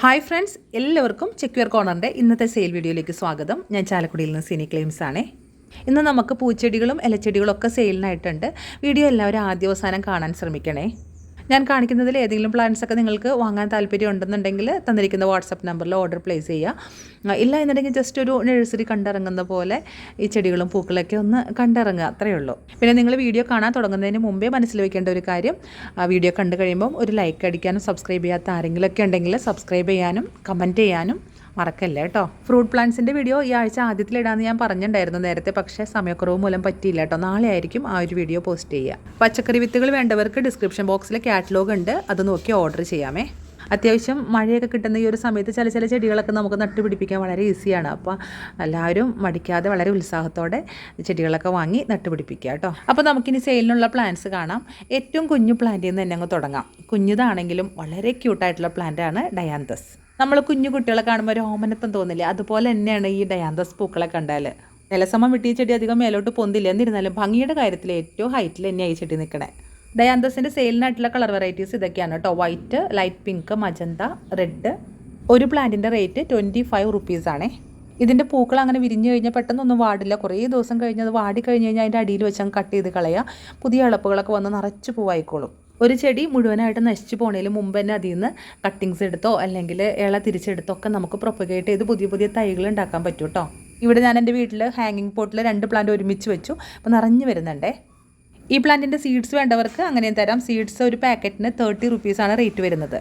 Hi friends എല്ലാവർക്കും ചെക്യൂർ കോർണറിന്റെ ഇന്നത്തെ sale വീഡിയോയിലേക്ക് സ്വാഗതം. ഞാൻ ചാലക്കുടിയിൽ നിന്ന് സിനി ക്ലെയിംസ് ആണേ. ഇന്ന് നമുക്ക് പൂച്ചെടികളും ഇലച്ചെടികളും ഒക്കെ സെയിലിനായിട്ടുണ്ട് വീഡിയോ എല്ലാവരും ആദ്യ അവസാനം കാണാൻ ശ്രമിക്കണേ. ഞാൻ കാണിക്കുന്നതിൽ ഏതെങ്കിലും പ്ലാൻസ് ഒക്കെ നിങ്ങൾക്ക് വാങ്ങാൻ താല്പര്യം ഉണ്ടെന്നുണ്ടെങ്കിൽ തന്നിരിക്കുന്ന വാട്സപ്പ് നമ്പറിൽ ഓർഡർ പ്ലേസ് ചെയ്യുക ഇല്ല എന്നുണ്ടെങ്കിൽ ജസ്റ്റ് ഒരു നഴ്സറി കണ്ടിറങ്ങുന്ന പോലെ ഈ ചെടികളും പൂക്കളൊക്കെ ഒന്ന് കണ്ടിറങ്ങുക അത്രയേ ഉള്ളൂ. പിന്നെ നിങ്ങൾ വീഡിയോ കാണാൻ തുടങ്ങുന്നതിന് മുമ്പേ മനസ്സിൽ വെക്കേണ്ട ഒരു കാര്യം വീഡിയോ കണ്ടു കഴിയുമ്പം ഒരു ലൈക്ക് അടിക്കാനും സബ്സ്ക്രൈബ് ചെയ്യാത്ത ആരെങ്കിലുമൊക്കെ ഉണ്ടെങ്കിൽ സബ്സ്ക്രൈബ് ചെയ്യാനും കമന്റ് ചെയ്യാനും മറക്കല്ലേ കേട്ടോ ഫ്രൂട്ട് പ്ലാന്റ്സിന്റെ വീഡിയോ ഈ ആഴ്ച ആദ്യത്തിലിടാന്ന് ഞാൻ പറഞ്ഞിട്ടുണ്ടായിരുന്നു നേരത്തെ പക്ഷേ സമയക്കുറവ് മൂലം പറ്റിയില്ല കേട്ടോ നാളെ ആയിരിക്കും ആ ഒരു വീഡിയോ പോസ്റ്റ് ചെയ്യുക പച്ചക്കറി വിത്തുകൾ വേണ്ടവർക്ക് ഡിസ്ക്രിപ്ഷൻ ബോക്സിൽ കാറ്റലോഗ് ഉണ്ട്. അത് നോക്കി ഓർഡർ ചെയ്യാമേ. അത്യാവശ്യം മഴയൊക്കെ കിട്ടുന്ന ഈ ഒരു സമയത്ത് ചില ചില ചെടികളൊക്കെ നമുക്ക് നട്ടുപിടിപ്പിക്കാൻ വളരെ ഈസിയാണ് അപ്പോൾ എല്ലാവരും മടിക്കാതെ വളരെ ഉത്സാഹത്തോടെ ചെടികളൊക്കെ വാങ്ങി നട്ടുപിടിപ്പിക്കുക കേട്ടോ അപ്പോൾ നമുക്കിനി സെയിലിനുള്ള പ്ലാന്റ്സ് കാണാം. ഏറ്റവും കുഞ്ഞു പ്ലാന്റിൽ നിന്ന് തന്നെ അങ്ങ് തുടങ്ങാം. കുഞ്ഞിതാണെങ്കിലും വളരെ ക്യൂട്ടായിട്ടുള്ള പ്ലാന്റാണ് ഡയാന്തസ് നമ്മൾ കുഞ്ഞു കുട്ടികളെ കാണുമ്പോൾ ഒരു ഓമനത്വം തോന്നില്ലേ? അതുപോലെ തന്നെയാണ് ഈ ഡയാന്തസ് പൂക്കളെ കണ്ടാൽ നിലസമം വിട്ടിയ ചെടി അധികം മേലോട്ട് പൊന്തില്ല. എന്നിരുന്നാലും ഭംഗിയുടെ കാര്യത്തിൽ ഏറ്റവും ഹൈറ്റിൽ തന്നെയായി ചെടി നിൽക്കണേ ഡയാന്തസിന്റെ സെയിലിനായിട്ടുള്ള കളർ വെറൈറ്റീസ് ഇതൊക്കെയാണ് കേട്ടോ. White light pink magenta red ഒരു പ്ലാന്റിന്റെ റേറ്റ് ട്വന്റി ഫൈവ് റുപ്പീസാണേ ഇതിന്റെ പൂക്കൾ അങ്ങനെ വിരിഞ്ഞു കഴിഞ്ഞാൽ പെട്ടെന്നൊന്നും വാടില്ല. കുറേ ദിവസം കഴിഞ്ഞ് അത് വാടി കഴിഞ്ഞ് കഴിഞ്ഞാൽ അതിന്റെ അടിയിൽ വെച്ച് കട്ട് ചെയ്ത് കളയുക പുതിയ ഇളപ്പുകളൊക്കെ വന്ന് നിറച്ച് പൂവായിക്കോളും. ഒരു ചെടി മുഴുവനായിട്ട് നശിച്ചു പോണതിന് മുമ്പ് തന്നെ അതിൽ നിന്ന് കട്ടിങ്സ് എടുത്തോ അല്ലെങ്കിൽ ഇള തിരിച്ചെടുത്തോ ഒക്കെ നമുക്ക് പ്രൊപ്പഗേറ്റ് ചെയ്ത് പുതിയ പുതിയ തൈകൾ ഉണ്ടാക്കാൻ പറ്റും കേട്ടോ ഇവിടെ ഞാൻ എന്റെ വീട്ടിൽ ഹാങ്ങിങ് പോട്ടിൽ രണ്ട് പ്ലാന്റ് ഒരുമിച്ച് വെച്ചു. അപ്പോൾ നിറഞ്ഞു വരുന്നുണ്ടേ. ഈ പ്ലാന്റിന്റെ സീഡ്സ് വേണ്ടവർക്ക് അങ്ങനെയും തരാം. സീഡ്സ് ഒരു പാക്കറ്റിന് തേർട്ടി റുപ്പീസാണ് റേറ്റ് വരുന്നത്.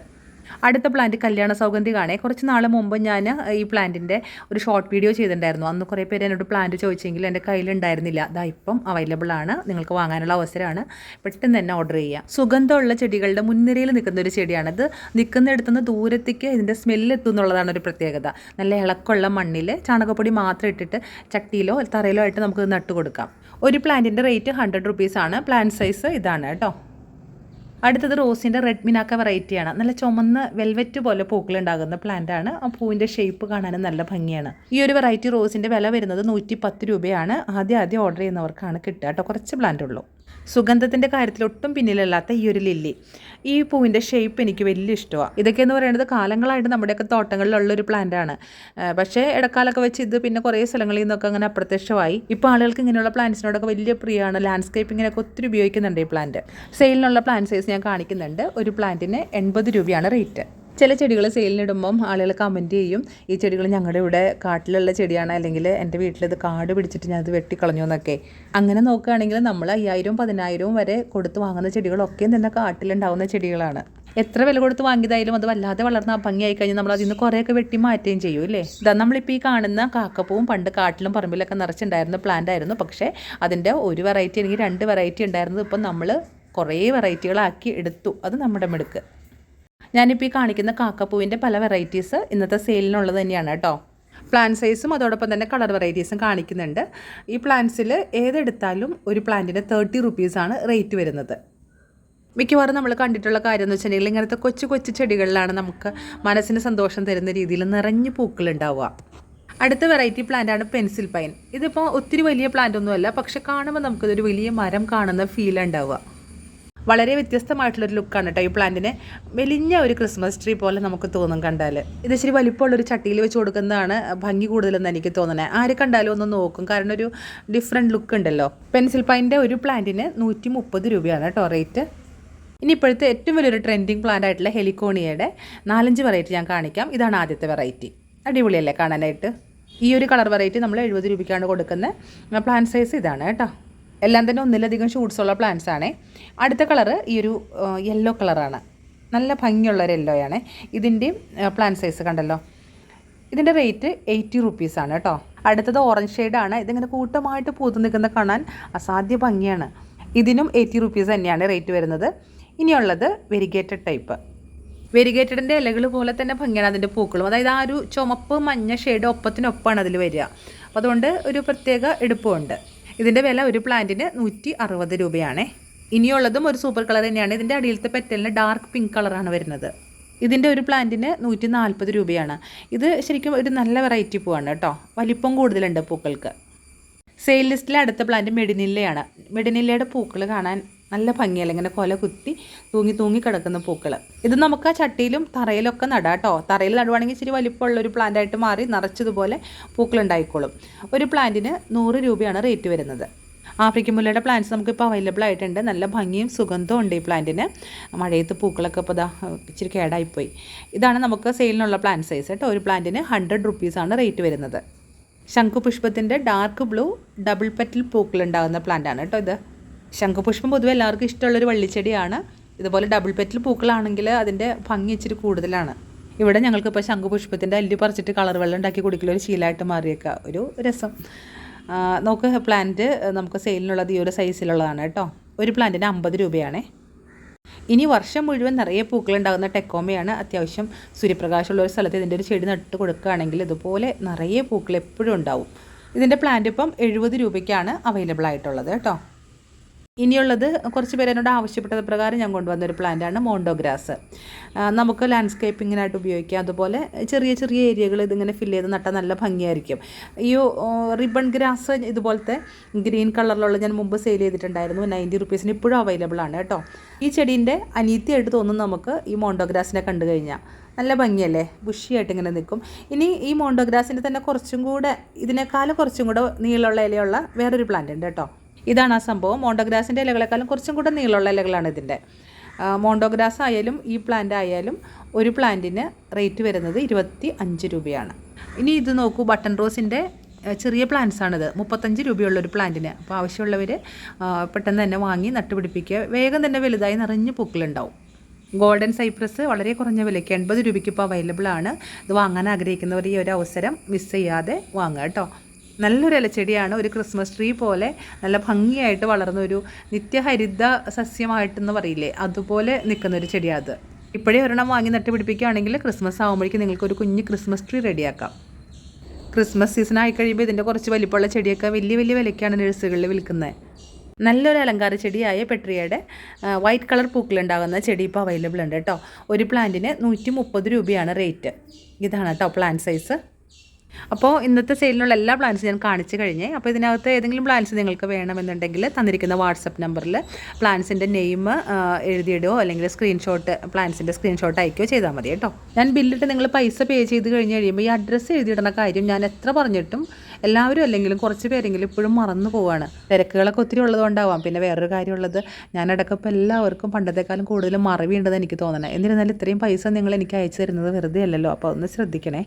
അടുത്ത പ്ലാന്റ് കല്യാണ സൗഗന്ധി കാണേ കുറച്ച് നാൾ മുമ്പ് ഞാൻ ഈ പ്ലാന്റിന്റെ ഒരു ഷോർട്ട് വീഡിയോ ചെയ്തിട്ടുണ്ടായിരുന്നു. അന്ന് കുറേ പേര് എന്നോട് പ്ലാന്റ് ചോദിച്ചെങ്കിൽ എന്റെ കയ്യിലുണ്ടായിരുന്നില്ല അതാ ഇപ്പം അവൈലബിൾ ആണ്. നിങ്ങൾക്ക് വാങ്ങാനുള്ള അവസരമാണ്. പെട്ടെന്ന് തന്നെ ഓർഡർ ചെയ്യുക സുഗന്ധമുള്ള ചെടികളുടെ മുൻനിരയിൽ നിൽക്കുന്ന ഒരു ചെടിയാണ് ചെടിയാണിത് നിൽക്കുന്നിടത്തുനിന്ന് ദൂരത്തേക്ക് ഇതിന്റെ സ്മെല്ല് എത്തും എന്നുള്ളതാണ് ഒരു പ്രത്യേകത. നല്ല ഇളക്കമുള്ള മണ്ണിൽ ചാണകപ്പൊടി മാത്രം ഇട്ടിട്ട് ചട്ടിയിലോ തറയിലോ ആയിട്ട് നമുക്ക് നട്ടു കൊടുക്കാം ഒരു പ്ലാന്റിന്റെ റേറ്റ് ഹൺഡ്രഡ് റുപ്പീസാണ് പ്ലാന്റ് സൈസ് ഇതാണ് കേട്ടോ. അടുത്തത് റോസിന്റെ റെഡ് മിനാക്ക വെറൈറ്റിയാണ്. നല്ല ചുമന്ന വെൽവെറ്റ് പോലെ പൂക്കൾ ഉണ്ടാകുന്ന പ്ലാന്റ് ആണ്. ആ പൂവിന്റെ ഷേപ്പ് കാണാനും നല്ല ഭംഗിയാണ്. ഈ ഒരു വെറൈറ്റി റോസിന്റെ വില വരുന്നത് നൂറ്റി പത്ത് രൂപയാണ്. ആദ്യം ആദ്യം ഓർഡർ ചെയ്യുന്നവർക്കാണ് കിട്ടുക കേട്ടോ. കുറച്ച് പ്ലാന്റ് ഉള്ളൂ. സുഗന്ധത്തിന്റെ കാര്യത്തിൽ ഒട്ടും പിന്നിലല്ലാത്ത ഈ ഒരു ലില്ലി. ഈ പൂവിന്റെ ഷേപ്പ് എനിക്ക് വലിയ ഇഷ്ടമാണ് ഇതൊക്കെ എന്ന് പറയുന്നത് കാലങ്ങളായിട്ട് നമ്മുടെയൊക്കെ തോട്ടങ്ങളിലുള്ളൊരു പ്ലാന്റാണ് പക്ഷേ ഇടക്കാലൊക്കെ വെച്ച് ഇത് പിന്നെ കുറേ സ്ഥലങ്ങളിൽ നിന്നൊക്കെ അങ്ങനെ അപ്രത്യക്ഷമായി. ഇപ്പോൾ ആളുകൾക്ക് ഇങ്ങനെയുള്ള പ്ലാന്റ്സിനോടൊക്കെ വലിയ പ്രിയമാണ് ലാൻഡ്സ്കേപ്പിങ്ങിനൊക്കെ ഒത്തിരി ഉപയോഗിക്കുന്നുണ്ട് ഈ പ്ലാന്റ് സെയിലിനുള്ള പ്ലാന്റ് സൈസ് ഞാൻ കാണിക്കുന്നുണ്ട്. ഒരു പ്ലാന്റിന് എൺപത് രൂപയാണ് റേറ്റ് ചില ചെടികൾ സെയിലിനിടുമ്പം ആളുകൾ കമന്റ് ചെയ്യും ഈ ചെടികൾ ഞങ്ങളുടെ ഇവിടെ കാട്ടിലുള്ള ചെടിയാണ് അല്ലെങ്കിൽ എന്റെ വീട്ടിലിത് കാട് പിടിച്ചിട്ട് ഞാൻ വെട്ടിക്കളഞ്ഞു എന്നൊക്കെ. അങ്ങനെ നോക്കുകയാണെങ്കിൽ നമ്മൾ അയ്യായിരവും പതിനായിരവും വരെ കൊടുത്ത് വാങ്ങുന്ന ചെടികളൊക്കെ തന്നെ കാട്ടിലുണ്ടാവുന്ന ചെടികളാണ്. എത്ര വില കൊടുത്ത് വാങ്ങിയതായാലും അത് വല്ലാതെ വളർന്ന ഭംഗിയായി കഴിഞ്ഞാൽ നമ്മൾ അതിൽ നിന്ന് കുറേയൊക്കെ വെട്ടി മാറ്റുകയും ചെയ്യും അല്ലേ? ഇതാ നമ്മളിപ്പോൾ ഈ കാണുന്ന കാക്കപ്പൂവും പണ്ട് കാട്ടിലും പറമ്പിലൊക്കെ നിറച്ചുണ്ടായിരുന്ന പ്ലാന്റ് ആയിരുന്നു. പക്ഷേ അതിന്റെ ഒരു വെറൈറ്റി അല്ലെങ്കിൽ രണ്ട് വെറൈറ്റി ഉണ്ടായിരുന്നത് ഇപ്പം നമ്മൾ കുറേ വെറൈറ്റികളാക്കി എടുത്തു. അത് നമ്മുടെ മിടുക്ക്. ഞാനിപ്പോൾ ഈ കാണിക്കുന്ന കാക്കപ്പൂവിന്റെ പല വെറൈറ്റീസ് ഇന്നത്തെ സെയിലിനുള്ളത് തന്നെയാണ് കേട്ടോ. പ്ലാൻ സൈസും അതോടൊപ്പം തന്നെ കളർ വെറൈറ്റീസും കാണിക്കുന്നുണ്ട്. ഈ പ്ലാന്റ്സിൽ ഏതെടുത്താലും ഒരു പ്ലാന്റിന് തേർട്ടി റുപ്പീസാണ് റേറ്റ് വരുന്നത്. മിക്കവാറും നമ്മൾ കണ്ടിട്ടുള്ള കാര്യം എന്ന് വെച്ചിട്ടുണ്ടെങ്കിൽ ഇങ്ങനത്തെ കൊച്ചു കൊച്ചു ചെടികളിലാണ് നമുക്ക് മനസ്സിന് സന്തോഷം തരുന്ന രീതിയിൽ നിറഞ്ഞു പൂക്കളുണ്ടാവുക അടുത്ത വെറൈറ്റി ആണ് പെൻസിൽ പൈൻ ഇതിപ്പോൾ ഒത്തിരി വലിയ പ്ലാന്റ് ഒന്നുമല്ല പക്ഷെ കാണുമ്പോൾ നമുക്കിതൊരു വലിയ മരം കാണുന്ന ഫീൽ ഉണ്ടാവുക. വളരെ വ്യത്യസ്തമായിട്ടുള്ളൊരു ലുക്കാണ് കേട്ടോ ഈ പ്ലാന്റിന് മെലിഞ്ഞ ഒരു ക്രിസ്മസ് ട്രീ പോലെ നമുക്ക് തോന്നും കണ്ടാൽ ഇത് ഇച്ചിരി വലിപ്പമുള്ളൊരു ചട്ടിയിൽ വെച്ച് കൊടുക്കുന്നതാണ് ഭംഗി കൂടുതലെന്ന് എനിക്ക് തോന്നുന്നത് ആര് കണ്ടാലും ഒന്ന് നോക്കും. കാരണം ഒരു ഡിഫറെന്റ് ലുക്ക് ഉണ്ടല്ലോ. പെൻസിൽ പൈന്റെ ഒരു പ്ലാന്റിന് നൂറ്റി മുപ്പത് രൂപയാണ് കേട്ടോ റേറ്റ് ഇനി ഇപ്പോഴത്തെ ഏറ്റവും വലിയൊരു ട്രെൻഡിങ് പ്ലാന്റ് ആയിട്ടുള്ള ഹെലിക്കോണിയയുടെ നാലഞ്ച് വെറൈറ്റി ഞാൻ കാണിക്കാം. ഇതാണ് ആദ്യത്തെ വെറൈറ്റി അടിപൊളിയല്ലേ കാണാനായിട്ട്? ഈ ഒരു കളർ വെറൈറ്റി നമ്മൾ എഴുപത് രൂപയ്ക്കാണ് കൊടുക്കുന്നത്. പ്ലാന്റ് സൈസ് ഇതാണ് കേട്ടോ എല്ലാം തന്നെ ഒന്നിലധികം ഷൂട്ട്സ് ഉള്ള പ്ലാന്റ്സ് ആണ്. അടുത്ത കളറ് ഈ ഒരു യെല്ലോ കളറാണ് നല്ല ഭംഗിയുള്ള ഒരു യെല്ലോ ആണ് ഇതിന്റെയും പ്ലാന്റ് സൈസ് കണ്ടല്ലോ. ഇതിന്റെ റേറ്റ് എയ്റ്റി റുപ്പീസാണ് കേട്ടോ. അടുത്തത് ഓറഞ്ച് ഷെയ്ഡാണ് ഇതിങ്ങനെ കൂട്ടമായിട്ട് പൂത്തു നിൽക്കുന്ന കാണാൻ അസാധ്യ ഭംഗിയാണ്. ഇതിനും എയ്റ്റി റുപ്പീസ് തന്നെയാണ് റേറ്റ് വരുന്നത്. ഇനിയുള്ളത് വെരിഗേറ്റഡ് ടൈപ്പ് വെരിഗേറ്റഡിന്റെ ഇലകൾ പോലെ തന്നെ ഭംഗിയാണ് അതിന്റെ പൂക്കളും. അതായത് ആ ഒരു ചുമപ്പ് മഞ്ഞ ഷെയ്ഡ് ഒപ്പത്തിനൊപ്പമാണ് അതിൽ വരിക. അപ്പോൾ അതുകൊണ്ട് ഒരു പ്രത്യേക എടുപ്പമുണ്ട് ഇതിന്റെ വില ഒരു പ്ലാന്റിന് നൂറ്റി അറുപത് രൂപയാണ്. ഇനിയുള്ളതും ഒരു സൂപ്പർ കളർ തന്നെയാണ്. ഇതിന്റെ അടിയിലത്തെ പെറ്റലിന് ഡാർക്ക് പിങ്ക് കളറാണ് വരുന്നത്. ഇതിന്റെ ഒരു പ്ലാന്റിന് നൂറ്റി നാൽപ്പത് രൂപയാണ്. ഇത് ശരിക്കും ഒരു നല്ല വെറൈറ്റി പൂവാണ് കേട്ടോ. വലിപ്പം കൂടുതലുണ്ട് പൂക്കൾക്ക്. സെയിൽ ലിസ്റ്റിലെ അടുത്ത പ്ലാന്റ് മെഡിനില്ലയാണ്. മെഡിനില്ലയുടെ പൂക്കൾ കാണാൻ നല്ല ഭംഗിയല്ല? ഇങ്ങനെ കൊല കുത്തി തൂങ്ങി തൂങ്ങി കിടക്കുന്ന പൂക്കൾ ഇത് നമുക്ക് ആ ചട്ടിയിലും തറയിലൊക്കെ നടാം കേട്ടോ. തറയിൽ നടുവാണെങ്കിൽ ഇച്ചിരി വലിപ്പമുള്ള ഒരു പ്ലാന്റ് ആയിട്ട് മാറി നിറച്ചതുപോലെ പൂക്കൾ ഉണ്ടായിക്കോളും ഒരു പ്ലാന്റിന് നൂറ് രൂപയാണ് റേറ്റ് വരുന്നത്. ആഫ്രിക്കൻ മുല്ലയുടെ പ്ലാന്റ്സ് നമുക്കിപ്പോൾ അവൈലബിൾ ആയിട്ടുണ്ട്. നല്ല ഭംഗിയും സുഗന്ധവും ഉണ്ട് ഈ പ്ലാന്റിന് മഴയത്ത് പൂക്കളൊക്കെ ഇപ്പോൾ ഇതാ ഇച്ചിരി കേടായിപ്പോയി. ഇതാണ് നമുക്ക് സെയിലിനുള്ള പ്ലാന്റ് സൈസ് കേട്ടോ. ഒരു പ്ലാന്റിന് ഹൺഡ്രഡ് റുപ്പീസാണ് റേറ്റ് വരുന്നത്. ശംഖുപുഷ്പത്തിന്റെ ഡാർക്ക് ബ്ലൂ ഡബിൾ പെറ്റിൽ പൂക്കൾ ഉണ്ടാകുന്ന പ്ലാന്റ് ആണ് കേട്ടോ ഇത്. ശംഖുപുഷ്പം പൊതുവെ എല്ലാവർക്കും ഇഷ്ടമുള്ളൊരു വള്ളിച്ചെടിയാണ്. ഇതുപോലെ ഡബിൾ പെറ്റൽ പൂക്കളാണെങ്കിൽ അതിന്റെ ഭംഗി ഇച്ചിരി കൂടുതലാണ്. ഇവിടെ ഞങ്ങൾക്കിപ്പോൾ ശംഖുപുഷ്പത്തിന്റെ അല്ലി പറിച്ചിട്ട് കളർ വെള്ളം ഉണ്ടാക്കി കുടിക്കലൊരു ഒരു ശീലമായിട്ട് മാറിയേക്കുക ഒരു രസം. നമുക്ക് പ്ലാന്റ് നമുക്ക് സെയിലിനുള്ളത് ഈ ഒരു സൈസിലുള്ളതാണ് കേട്ടോ. ഒരു പ്ലാന്റിന് അമ്പത് രൂപയാണേ. ഇനി വർഷം മുഴുവൻ നിറയെ പൂക്കളുണ്ടാകുന്ന ടെക്കോമയാണ് അത്യാവശ്യം സൂര്യപ്രകാശമുള്ള ഒരു സ്ഥലത്ത് ഇതിന്റെ ഒരു ചെടി നട്ട് കൊടുക്കുകയാണെങ്കിൽ ഇതുപോലെ നിറയെ പൂക്കൾ എപ്പോഴും ഉണ്ടാവും. ഇതിന്റെ പ്ലാന്റ് ഇപ്പം എഴുപത് രൂപയ്ക്കാണ് അവൈലബിൾ ആയിട്ടുള്ളത് കേട്ടോ. ഇനിയുള്ളത് കുറച്ച് പേര് എന്നോട് ആവശ്യപ്പെട്ടത് പ്രകാരം ഞാൻ കൊണ്ടുവന്ന ഒരു പ്ലാന്റാണ് മോണ്ടോഗ്രാസ്. നമുക്ക് ലാൻഡ്സ്കേപ്പിങ്ങിനായിട്ട് ഉപയോഗിക്കാം. അതുപോലെ ചെറിയ ചെറിയ ഏരിയകൾ ഇതിങ്ങനെ ഫില്ല് ചെയ്ത് നട്ടാൽ നല്ല ഭംഗിയായിരിക്കും. ഈ റിബൺ ഗ്രാസ് ഇതുപോലത്തെ ഗ്രീൻ കളറിലുള്ള ഞാൻ മുമ്പ് സെയിൽ ചെയ്തിട്ടുണ്ടായിരുന്നു. നയന്റി റുപ്പീസിന് ഇപ്പോഴും അവൈലബിൾ ആണ് കേട്ടോ. ഈ ചെടീന്റെ അനീത്തിയായിട്ട് തോന്നും നമുക്ക് ഈ മോണ്ടോഗ്രാസിനെ കണ്ടു കഴിഞ്ഞാൽ നല്ല ഭംഗിയല്ലേ? ബുഷിയായിട്ട് ഇങ്ങനെ നിൽക്കും. ഇനി ഈ മോണ്ടോഗ്രാസിന്റെ തന്നെ കുറച്ചും കൂടെ ഇതിനേക്കാൾ കുറച്ചും കൂടെ നീളമുള്ള ഇലയുള്ള വേറൊരു പ്ലാന്റ് ഉണ്ട് കേട്ടോ. ഇതാണ് ആ സംഭവം. മോണ്ടോഗ്രാസിന്റെ ഇലകളെക്കാളും കുറച്ചും കൂടെ നീളമുള്ള ഇലകളാണ് ഇതിന്റെ മോണ്ടോഗ്രാസ് ആയാലും ഈ പ്ലാന്റ് ആയാലും ഒരു പ്ലാന്റിന് റേറ്റ് വരുന്നത് ഇരുപത്തി അഞ്ച് രൂപയാണ്. ഇനി ഇത് നോക്കൂ ബട്ടൺ റോസിന്റെ ചെറിയ പ്ലാന്റ്സ് ആണിത്. മുപ്പത്തഞ്ച് രൂപയുള്ള ഒരു പ്ലാന്റിന് അപ്പോൾ ആവശ്യമുള്ളവർ പെട്ടെന്ന് തന്നെ വാങ്ങി നട്ടുപിടിപ്പിക്കുക. വേഗം തന്നെ വലുതായി നിറഞ്ഞ് പൂക്കളുണ്ടാവും. ഗോൾഡൻ സൈപ്രസ് വളരെ കുറഞ്ഞ വിലയ്ക്ക് എൺപത് രൂപയ്ക്ക് ഇപ്പോൾ അവൈലബിൾ ആണ്. ഇത് വാങ്ങാൻ ആഗ്രഹിക്കുന്നവർ ഈ ഒരു അവസരം മിസ് ചെയ്യാതെ വാങ്ങുക കേട്ടോ. നല്ലൊരു ഇലച്ചെടിയാണ്. ഒരു ക്രിസ്മസ് ട്രീ പോലെ നല്ല ഭംഗിയായിട്ട് വളർന്ന ഒരു നിത്യഹരിത സസ്യമായിട്ടെന്ന് പറയില്ലേ? അതുപോലെ നിൽക്കുന്ന ഒരു ചെടിയാണ് അത്. ഇപ്പോഴേ ഒരെണ്ണം വാങ്ങി നട്ട് പിടിപ്പിക്കുകയാണെങ്കിൽ ക്രിസ്മസ് ആകുമ്പോഴേക്കും നിങ്ങൾക്ക് ഒരു കുഞ്ഞ് ക്രിസ്മസ് ട്രീ റെഡിയാക്കാം. ക്രിസ്മസ് സീസൺ ആയി കഴിയുമ്പോൾ ഇതിന്റെ കുറച്ച് വലിപ്പമുള്ള ചെടിയൊക്കെ വലിയ വലിയ വിലയ്ക്കാണ് നഴ്സുകളിൽ വിൽക്കുന്നത്. നല്ലൊരു അലങ്കാര ചെടിയായ പെട്രിയയുടെ വൈറ്റ് കളർ പൂക്കളുണ്ടാകുന്ന ചെടി ഇപ്പോൾ അവൈലബിൾ ഉണ്ട് കേട്ടോ. ഒരു പ്ലാന്റിന് നൂറ്റി മുപ്പത് രൂപയാണ് റേറ്റ് ഇതാണ് കേട്ടോ പ്ലാന്റ് സൈസ് അപ്പോൾ ഇന്നത്തെ സെയിലിനുള്ള എല്ലാ പ്ലാൻസും ഞാൻ കാണിച്ചു കഴിഞ്ഞേ അപ്പോൾ ഇതിനകത്ത് ഏതെങ്കിലും പ്ലാൻസ് നിങ്ങൾക്ക് വേണമെന്നുണ്ടെങ്കിൽ തന്നിരിക്കുന്ന വാട്സപ്പ് നമ്പറിൽ പ്ലാൻസിന്റെ നെയിം എഴുതിയിടുകയോ അല്ലെങ്കിൽ സ്ക്രീൻഷോട്ട് പ്ലാൻസിന്റെ സ്ക്രീൻഷോട്ട് അയക്കുകയോ ചെയ്താൽ മതി കേട്ടോ. ഞാൻ ബില്ലിട്ട് നിങ്ങൾ പൈസ പേ ചെയ്ത് കഴിഞ്ഞ് കഴിയുമ്പോൾ ഈ അഡ്രസ്സ് എഴുതിയിടുന്ന കാര്യം ഞാൻ എത്ര പറഞ്ഞിട്ടും എല്ലാവരും അല്ലെങ്കിലും കുറച്ച് പേരെങ്കിലും ഇപ്പോഴും മറന്നു പോവാണ്. തിരക്കുകളൊക്കെ ഒത്തിരി ഉള്ളതുകൊണ്ടാവാം. പിന്നെ വേറൊരു കാര്യമുള്ളത് ഞാനടക്കപ്പോൾ എല്ലാവർക്കും പണ്ടത്തെക്കാളും കൂടുതൽ മറവിയുണ്ടെന്ന് എനിക്ക് തോന്നണേ. എന്നിരുന്നാലും ഇത്രയും പൈസ നിങ്ങൾ എനിക്ക് അയച്ചു തരുന്നത് വെറുതെ അല്ലല്ലോ. അപ്പോൾ ഒന്ന് ശ്രദ്ധിക്കണേ.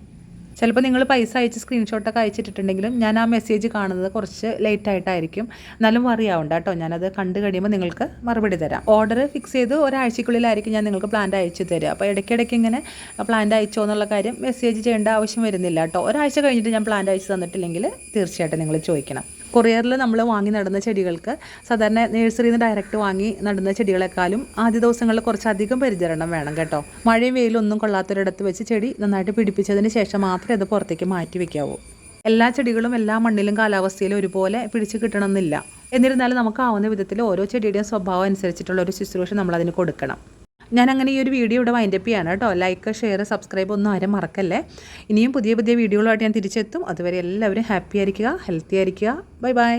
ചിലപ്പോൾ നിങ്ങൾ പൈസ അയച്ച് സ്ക്രീൻഷോട്ടൊക്കെ അയച്ചിട്ടുണ്ടെങ്കിലും ഞാൻ ആ മെസ്സേജ് കാണുന്നത് കുറച്ച് ലേറ്റ് ആയിട്ടായിരിക്കും. എന്നാലും വറിയാവണ്ട കേട്ടോ. ഞാനത് കണ്ടു കഴിയുമ്പോൾ നിങ്ങൾക്ക് മറുപടി തരാം. ഓർഡർ ഫിക്സ് ചെയ്ത് ഒരാഴ്ചക്കുള്ളിലായിരിക്കും ഞാൻ നിങ്ങൾക്ക് പ്ലാന്റ് അയച്ചു തരിക. അപ്പോൾ ഇടയ്ക്കിടയ്ക്ക് ഇങ്ങനെ പ്ലാന്റ് അയച്ചോ എന്നുള്ള കാര്യം മെസ്സേജ് ചെയ്യേണ്ട ആവശ്യം വരുന്നില്ല കേട്ടോ. ഒരാഴ്ച കഴിഞ്ഞിട്ട് ഞാൻ പ്ലാന്റ് അയച്ചു തന്നിട്ടില്ലെങ്കിൽ തീർച്ചയായിട്ടും നിങ്ങൾ ചോദിക്കണം. കൊറിയറിൽ നമ്മൾ വാങ്ങി നടുന്ന ചെടികൾക്ക് സാധാരണ നഴ്സറിയിൽ നിന്ന് ഡയറക്റ്റ് വാങ്ങി നടുന്ന ചെടികളെക്കാളും ആദ്യ ദിവസങ്ങളിൽ കുറച്ചധികം പരിചരണം വേണം കേട്ടോ. മഴയും വെയിലും ഒന്നും കൊള്ളാത്തൊരിടത്ത് വെച്ച് ചെടി നന്നായിട്ട് പിടിപ്പിച്ചതിന് ശേഷം മാത്രമേ അത് പുറത്തേക്ക് മാറ്റി വെക്കാവൂ. എല്ലാ ചെടികളും എല്ലാ മണ്ണിലും കാലാവസ്ഥയിലും ഒരുപോലെ പിടിച്ചു കിട്ടണമെന്നില്ല. എന്നിരുന്നാലും നമുക്ക് ആവുന്ന വിധത്തിൽ ഓരോ ചെടിയുടെയും സ്വഭാവം അനുസരിച്ചിട്ടുള്ള ഒരു ശുശ്രൂഷ നമ്മൾ അതിന് കൊടുക്കണം. ഞാൻ അങ്ങനെ ഈ ഒരു വീഡിയോ ഇവിടെ വൈൻഡപ്പ് ചെയ്യാണ് കേട്ടോ. ലൈക്ക് ഷെയർ സബ്സ്ക്രൈബ് ഒന്നും ആരും മറക്കല്ലേ. ഇനിയും പുതിയ പുതിയ വീഡിയോകളായിട്ട് ഞാൻ തിരിച്ചെത്തും. അതുവരെ എല്ലാവരും ഹാപ്പി ആയിരിക്കുക ഹെൽത്തി ആയിരിക്കുക. Bye bye